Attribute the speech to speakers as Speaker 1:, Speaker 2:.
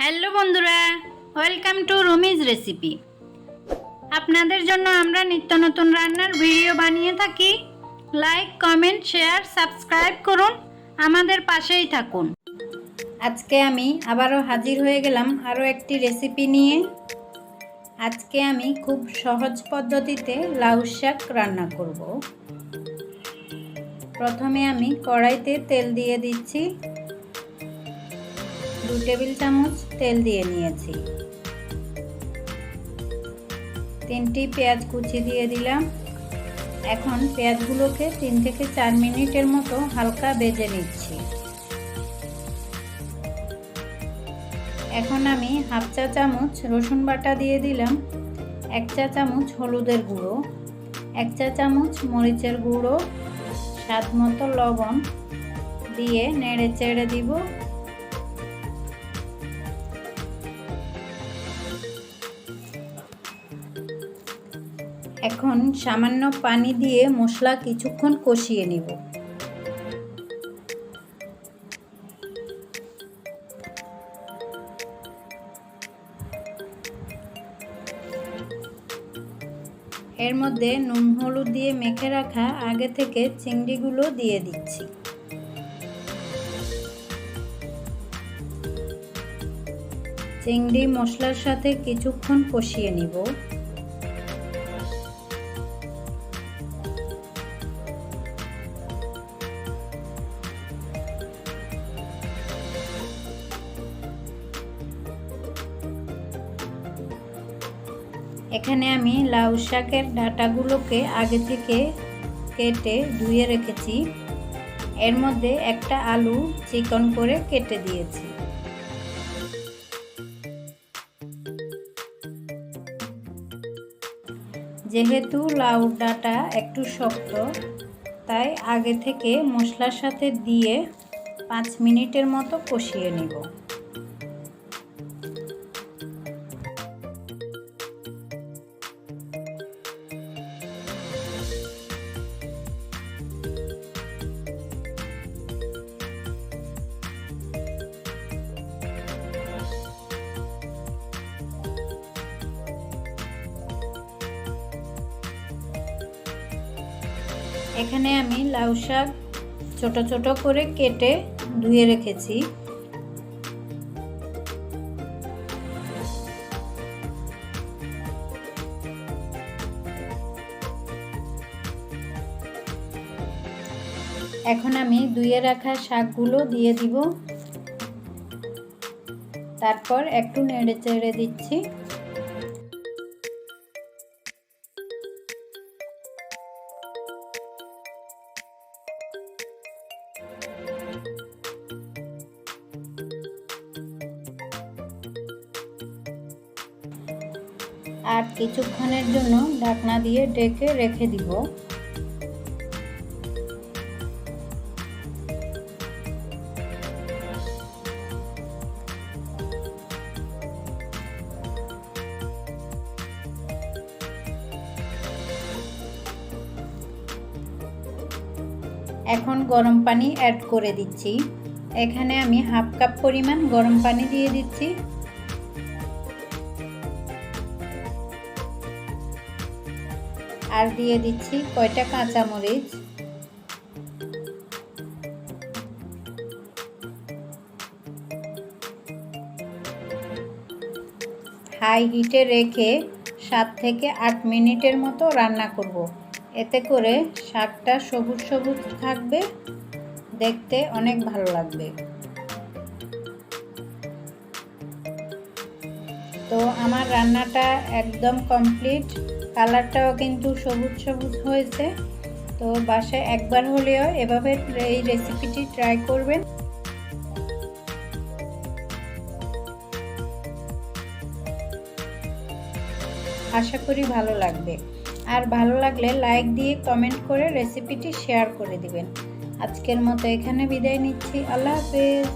Speaker 1: Hello বন্ধুরা welcome to Rumi's recipe আপনাদের জন্য আমরা নিত্য নতুন রান্নার ভিডিও বানিয়ে থাকি। লাইক কমেন্ট শেয়ার সাবস্ক্রাইব করুন, আমাদের পাশেই থাকুন। আজকে আমি আবারও হাজির হয়ে গেলাম আরও একটি রেসিপি নিয়ে। আজকে আমি খুব সহজ পদ্ধতিতে লাউ শাক রান্না করব। প্রথমে আমি কড়াইতে তেল দিয়ে দিচ্ছি। দু টেবিল চামচ তেল দিয়ে নিয়েছি। তিনটি পেঁয়াজ কুচি দিয়ে দিলাম। এখন পেঁয়াজগুলোকে তিন থেকে চার মিনিটের মতো হালকা বেজে নিচ্ছি। এখন আমি হাফ চা চামচ রসুন বাটা দিয়ে দিলাম। এক চা চামচ হলুদের গুঁড়ো। এক চা চামচ মরিচের গুঁড়ো। স্বাদ মতো লবণ দিয়ে নেড়ে চেড়ে দিব। এখন সামান্য পানি দিয়ে মশলা কিছুক্ষণ কষিয়ে নিব। এর মধ্যে নুন, হলুদ দিয়ে মেখে রাখা আগে থেকে চিংড়িগুলো দিয়ে দিচ্ছি। চিংড়ি মশলার সাথে কিছুক্ষণ কষিয়ে নিব। এখানে আমি লাউ শাকের ডাটাগুলোকে আগে থেকে কেটে ধুয়ে রেখেছি। এর মধ্যে একটা আলু চিকন করে কেটে দিয়েছি। যেহেতু লাউ ডাটা একটু শক্ত, তাই আগে থেকে মশলার সাথে দিয়ে পাঁচ মিনিটের মতো কষিয়ে নেব। এখানে আমি লাউ শাক ছোট ছোট করে কেটে ধুয়ে রেখেছি। এখন আমি ধুয়ে রাখা শাকগুলো দিয়ে দিব। তারপর একটু নেড়ে চেড়ে দিচ্ছি। আর কিছুক্ষণের জন্য ঢাকনা দিয়ে ডেকে রেখে দিব। এখন গরম পানি অ্যাড করে দিচ্ছি। এখানে আমি হাফ কাপ পরিমাণ গরম পানি দিয়ে দিচ্ছি। আর দিয়ে দিচ্ছি কয়টা কাঁচামরিচ? হাই হিটে রেখে সাত থেকে আট মিনিটের মতো রান্না করব। এতে করে শাকটা সবুজ সবুজ থাকবে, দেখতে অনেক ভালো লাগবে। তো আমার রান্নাটা একদম কমপ্লিট। কালারটাও কিন্তু সবুজ সবুজ হয়েছে। তো বাসায় একবার হলেও এভাবে এই রেসিপিটি ট্রাই করবেন। আশা করি ভালো লাগবে। আর ভালো লাগলে লাইক দিয়ে কমেন্ট করে রেসিপিটি শেয়ার করে দিবেন। আজকের মতো এখানে বিদায় নিচ্ছি। আল্লাহ হাফেজ।